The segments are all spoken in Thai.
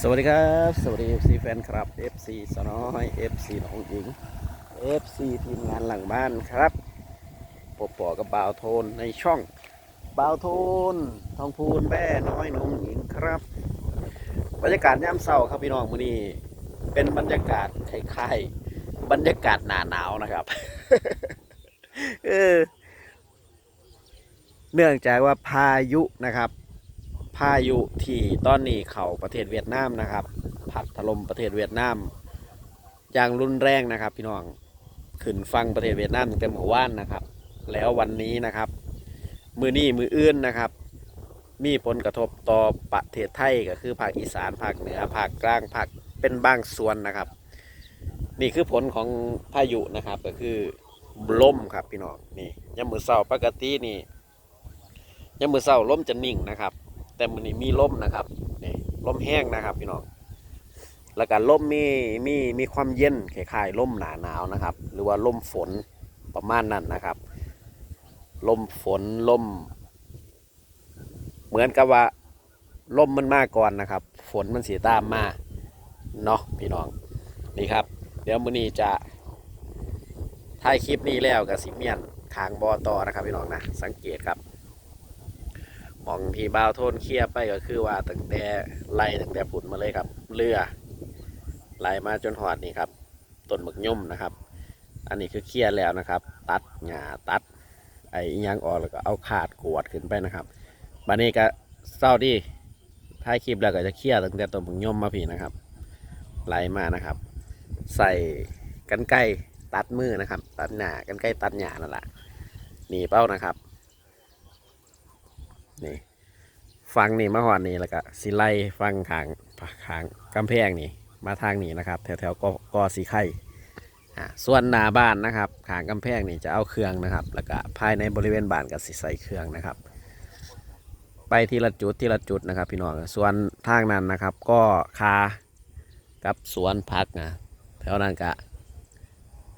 สวัสดีครับ สวัสดี FC แฟนครับ FC สน้อย FC น้องหญิง FC ทีมงานหลังบ้านครับปอปอกับบ่าวโทนในช่องบ่าวโทน ทองพูนแม่น้อยน้องหญิงครับบรรยากาศย่ำเศร้าครับพี่น้องมื้อนี้เป็นบรรยากาศคล้ายๆบรรยากาศหนาหนาวนะครับเออเนื่องจากว่าพายุนะครับ พายุที่ตอนนี้เข้าประเทศเวียดนามนะครับพัดถล่มประเทศเวียดนามอย่างรุนแรงนะครับ พี่น้องขึ้นฟังประเทศเวียดนามตั้งแต่เมื่อวานนะครับ แล้ววันนี้นะครับ มือนี้มืออื่นนะครับ มีผลกระทบต่อประเทศไทยก็คือภาคอีสานภาคเหนือภาคกลางภาคเป็นบางส่วนนะครับ นี่คือผลของพายุนะครับก็คือลมครับพี่น้องนี่ยามมือเศร้าปกตินี่ยามมือเศร้าลมจะนิ่งนะครับ แต่มันนี้มีลมนะครับนี่ลมแห้งนะครับพี่น้องแล้วก็ลมมีมีมีความเย็นคล้ายๆลมหนาหนาวนะครับ หรือว่าลมฝนประมาณนั้นนะครับลมฝนลม เหมือนกับว่าลมมันมาก่อนนะครับ ฝนมันเสียตามมาเนาะพี่น้องนี่ครับ เดี๋ยวมื้อนี้จะถ่ายคลิปนี้แล้วกับสิเมียนคางบอต่อนะครับพี่น้องนะสังเกตครับ มองที่บ่าวโทนเคลียร์ไปก็คือว่าตั้งแต่ไล่ตั้งแต่ผุนมาเลยครับเรือไล่มาจนหอดนี่ครับต้นหมึกย่มนะครับ อันนี้คือเคลียร์แล้วนะครับ ตัดหญ้าตัด ไอ้ยังออกแล้วก็เอาขาดกวดขึ้นไปนะครับบันนี้ก็เศร้าดีท้ายคลิปแล้วก็จะเคลียร์ตั้งแต่ต้นหมึกย่มมาพี่นะครับไล่มานะครับ ใส่กันไกตัดมือนะครับ ตัดหญ้ากันไกตัดหญ้านั่นแหละหนีเป้านะครับ นี่ฟังนี่มาหอดนี่แล้วก็สิไลฟังขางขางกำแพงนี่ มาทางนี้นะครับ แถวแถวๆกกอสีไข่ส่วนหน้าบ้านนะครับขางกำแพงนี่จะเอาเครื่องนะครับ แล้วก็ภายในบริเวณบ้านก็สิใส่เครื่องนะครับ ไปทีละจุดทีละจุดนะครับ พี่น้องส่วนทางนั้นนะครับ ก็คากับสวนพักนะแถวนั้นก็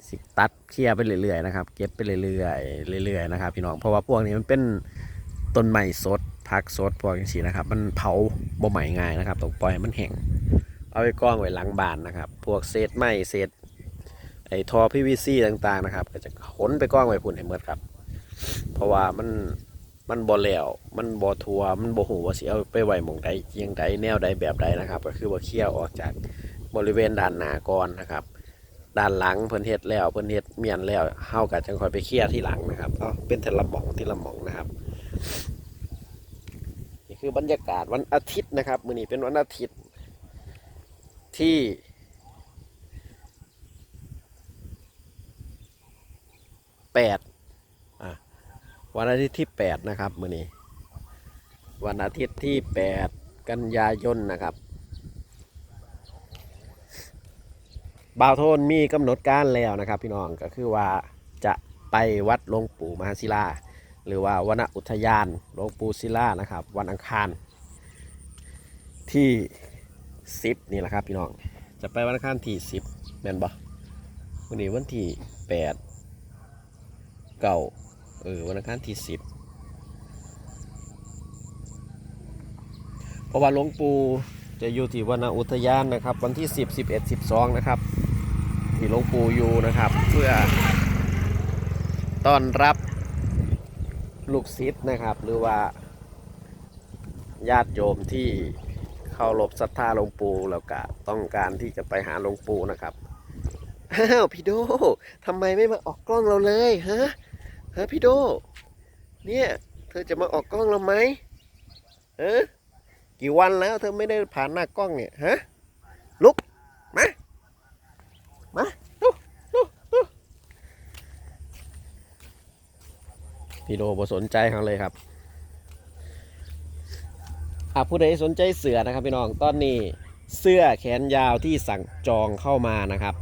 สิตัดเคลียไปเรื่อยๆนะครับ เก็บไปเรื่อยๆเรื่อยๆนะครับ พี่น้องเพราะว่าพวกนี้มันเป็น ต้นไม้สดพักสดพวกอย่างนี้นะครับ มันเผาบ่ใหม่ง่ายนะครับต้องปล่อยให้มันแห้งเอาไปกองไว้หลังบ้านนะครับ พวกเศษไม้เศษไอ้ทอ PVC ต่างๆนะครับ ก็จะขนไปกองไว้พุ่นให้หมดครับ เพราะว่ามันมันบ่แล้ว มันบ่ทัวมันบ่หูว่าสิเอาไปไว้หม่องใดเจียงใดแนวใดแบบใดนะครับ ก็คือว่าเคี่ยร์ออกจากบริเวณด้านหน้าก่อนนะครับ ด้านหลังเพิ่นเฮ็ดแล้วเพิ่นเฮ็ดเมียนแล้วเฮาก็จังค่อยไปเคี่ยร์ที่หลังนะครับเอาเป็นแต่ละหม่องที่ละหม่องนะครับ นี่คือบรรยากาศวันอาทิตย์นะครับมื้อนี้เป็นวันอาทิตย์ที่แปดอะวันอาทิตย์ที่แปดนะครับมื้อนี้ วันอาทิตย์ที่แปดกันยายนนะครับบ่าวโทนมีกำหนดการแล้วนะครับ พี่น้องก็คือว่าจะไปวัดหลวงปู่มหาศิลา หรือว่าวนอุทยานหลวงปู่ศิลานะครับ วันอังคารที่สิบนี่แหละครับพี่น้องจะไปวันอังคารที่สิบแม่นบ่วันนี้วันที่แปดเก่าเออวันอังคารที่สิบเพราะว่าหลวงปู่จะอยู่ที่วนอุทยานนะครับ วันที่สิบสิบเอ็ดสิบสองนะครับ ที่หลวงปู่อยู่นะครับ เพื่อต้อนรับ ลูกศิษย์นะครับ หรือว่าญาติโยมที่เคารพศรัทธาหลวงปู่แล้วก็ต้องการที่จะไปหาหลวงปู่นะครับอ้าวพี่โดทำไมไม่มาออกกล้องเราเลยฮะฮะพี่โด เนี่ย เธอจะมาออกกล้องเราไหมเออกี่วันแล้วเธอไม่ได้ผ่านหน้ากล้องเนี่ยฮะลุกมามาลุกลุกลุก พี่โดบสนใจเขาเลยครับอะผู้ใดสนใจเสือนะครับพี่น้องตอนนี้เสื้อแขนยาวที่สั่งจองเข้ามานะครับ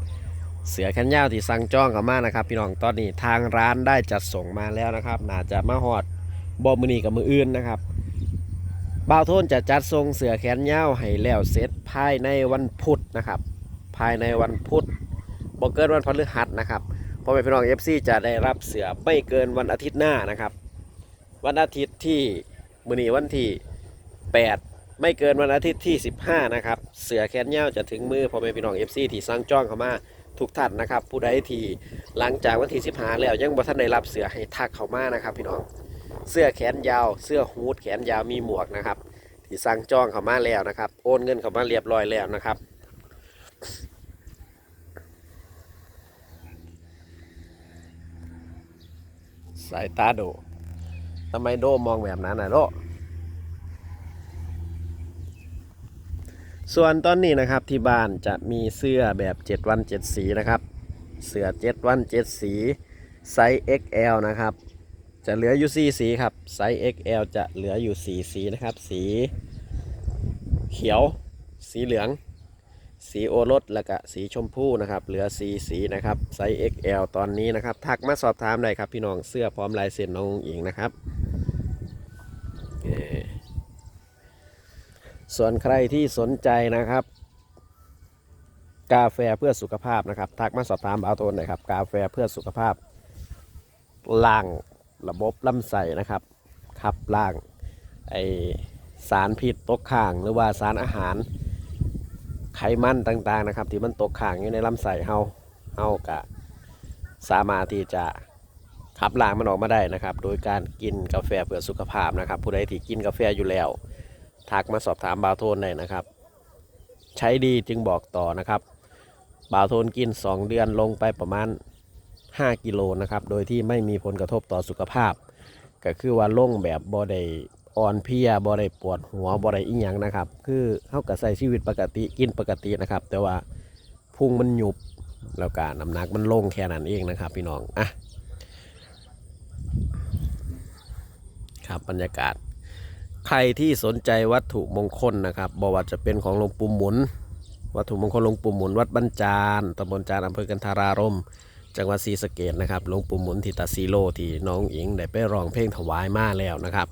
เสือแขนยาวที่สั่งจองเข้ามานะครับ พี่น้องตอนนี้ทางร้านได้จัดส่งมาแล้วนะครับน่าจะมาหอดบอมือนีกับมืออื่นนะครับบ่าวโทนจะจัดส่งเสือแขนยาวให้แล้วเสร็จภายในวันพุธนะครับ ภายในวันพุธบอกเกินวันพฤหัสนะครับ พ่อแม่พี่น้องเอฟซีจะได้รับเสือไม่เกินวันอาทิตย์หน้านะครับ วันอาทิตย์ที่มือนีวันที่ 8 ไม่เกินวันอาทิตย์ที่ 15 นะครับ เสือแขนยาวจะถึงมือพ่อแม่พี่น้อง FC ที่สั่งจ้องเข้ามาทุกท่านนะครับ ผู้ใดที่หลังจากวันที่15แล้วยังบ่ทันได้รับเสือให้ทักเข้ามานะครับ พี่น้องเสื้อแขนยาว เสื้อฮูดแขนยาวมีหมวกนะครับ ที่สั่งจ้องเข้ามาแล้วนะครับ โอนเงินเข้ามาเรียบร้อยแล้วนะครับ สายตาโดทำไมโดมองแบบนั้นนะโดส่วนตอนนี้นะครับที่บ้านจะมีเสื้อแบบ7วัน7สีนะครับ เสื้อ7วัน7สีไซส์ XL นะครับ จะเหลืออยู่4สีครับไซส์ XL จะเหลืออยู่4สีนะครับ สีเขียว สีเหลือง สีโอรสแล้วก็สีชมพูนะครับ เหลือสีสีนะครับไซส์ XL ตอนนี้นะครับ ทักมาสอบถามได้ครับพี่น้องเสื้อพร้อมลายเซ็นน้องอิงนะครับ ส่วนใครที่สนใจนะครับ กาแฟเพื่อสุขภาพนะครับ ทักมาสอบถามเอาโทนหน่อยครับ กาแฟเพื่อสุขภาพล้างระบบลำไส้นะครับขับล้างไอสารพิษตกค้างหรือว่าสารอาหาร ไขมันต่างๆนะครับ ที่มันตกค้างอยู่ในลำไส้เฮาเฮากะสามารถที่จะขับล้างมันออกมาได้นะครับ โดยการกินกาแฟเพื่อสุขภาพนะครับ ผู้ใดที่กินกาแฟอยู่แล้ว ทักมาสอบถามบาวโทนได้นะครับ ใช้ดีจึงบอกต่อนะครับบาวโทนกิน 2 เดือนลงไปประมาณ 5 กิโลนะครับ โดยที่ไม่มีผลกระทบต่อสุขภาพ ก็คือว่าลงแบบบ่ได้ อ่อนเพลียบ่ได้ปวดหัวบ่ได้อีหยังนะครับ คือเฮาก็ใช้ชีวิตปกติกินปกตินะครับ แต่ว่าพุงมันหยุบแล้วก็น้ำหนักมันลงแค่นั้นเองนะครับ พี่น้องอะครับบรรยากาศ ใครที่สนใจวัตถุมงคลนะครับบอกว่าจะเป็นของหลวงปู่หมุน วัตถุมงคลหลวงปู่หมุน วัดบรรจารตำบลจานอำเภอกันทารารมจังหวัดศรีสะเกดนะครับหลวงปู่หมุนทิตาซีโลที่น้องอิงได้ไปร้องเพลงถวายมาแล้วนะครับ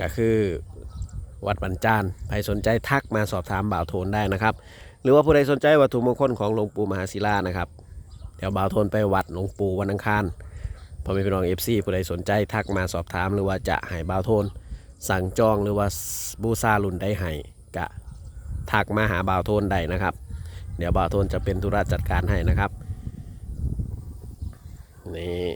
ก็คือวัดบรรจารใครสนใจทักมาสอบถามบ่าวโทนได้นะครับ หรือว่าผู้ใดสนใจวัตถุมงคลของหลวงปู่มหาศิลานะครับ เดี๋ยวบ่าวโทนไปวัดหลวงปู่วันอังคารพอมีพี่น้องเอฟซีผู้ใดสนใจทักมาสอบถาม หรือว่าจะให้บ่าวโทน สั่งจองหรือว่าบูซารุ่นได้ให้กะทักมาหาบ่าวโทนได้นะครับ เดี๋ยวบ่าวโทนจะเป็นธุระจัดการให้นะครับนี่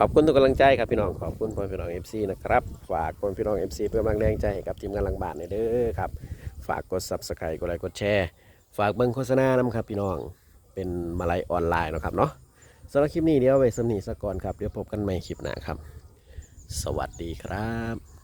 ขอบคุณทุกกำลังใจครับพี่น้องขอบคุณพ่อพี่น้องเอฟซีนะครับฝากคนพี่น้อง FC เป็นกำลังแรงใจให้กับทีมงานลังบานหน่อยเด้อครับฝากกดซับสไครต์กดไลค์กดแชร์ ฝากเบิ่งโฆษณานำครับพี่น้องเป็นมาลัยออนไลน์นะครับเนาะสำหรับคลิปนี้เดี๋ยวเอาไว้สำนีสะกก่อนครับเดี๋ยวพบกันใหม่คลิปหน้าครับ สวัสดีครับ